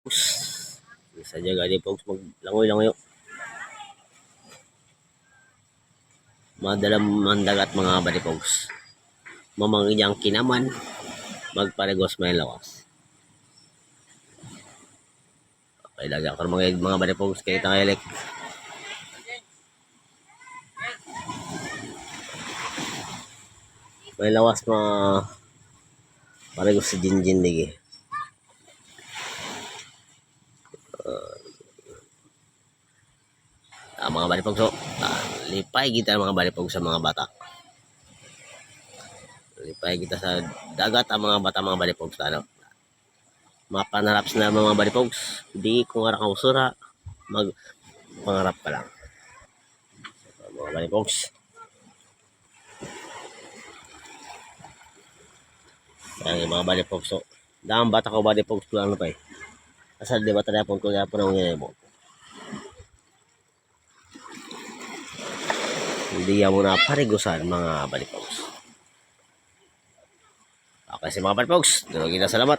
Sa jaga di folks maglangoy-langoy. Madalam mandagat mga badi folks. Mamangiyang kinaman magparegos may lawas. Okay, lagyan ko mga mga badi folks kay tangayalik. May lawas mga paregos sa Jinjin ligi. Ah, mga balipog so, ah, lipay kita mga balipog sa mga bata. Lipay kita sa dagat ang mga bata mga balipog sa ano. Mapanaraps na mga balipog. Di kung ara ka usura, mag pangarap ka lang. Mga balipog. Ang mga balipog so, dahang bata ko balipog lang pa eh. Asal di ba tayo pun ko po ng ngayon mo. Hindi yan muna parigusan mga balipogs. Okay si mga balipogs. Dito kita salamat.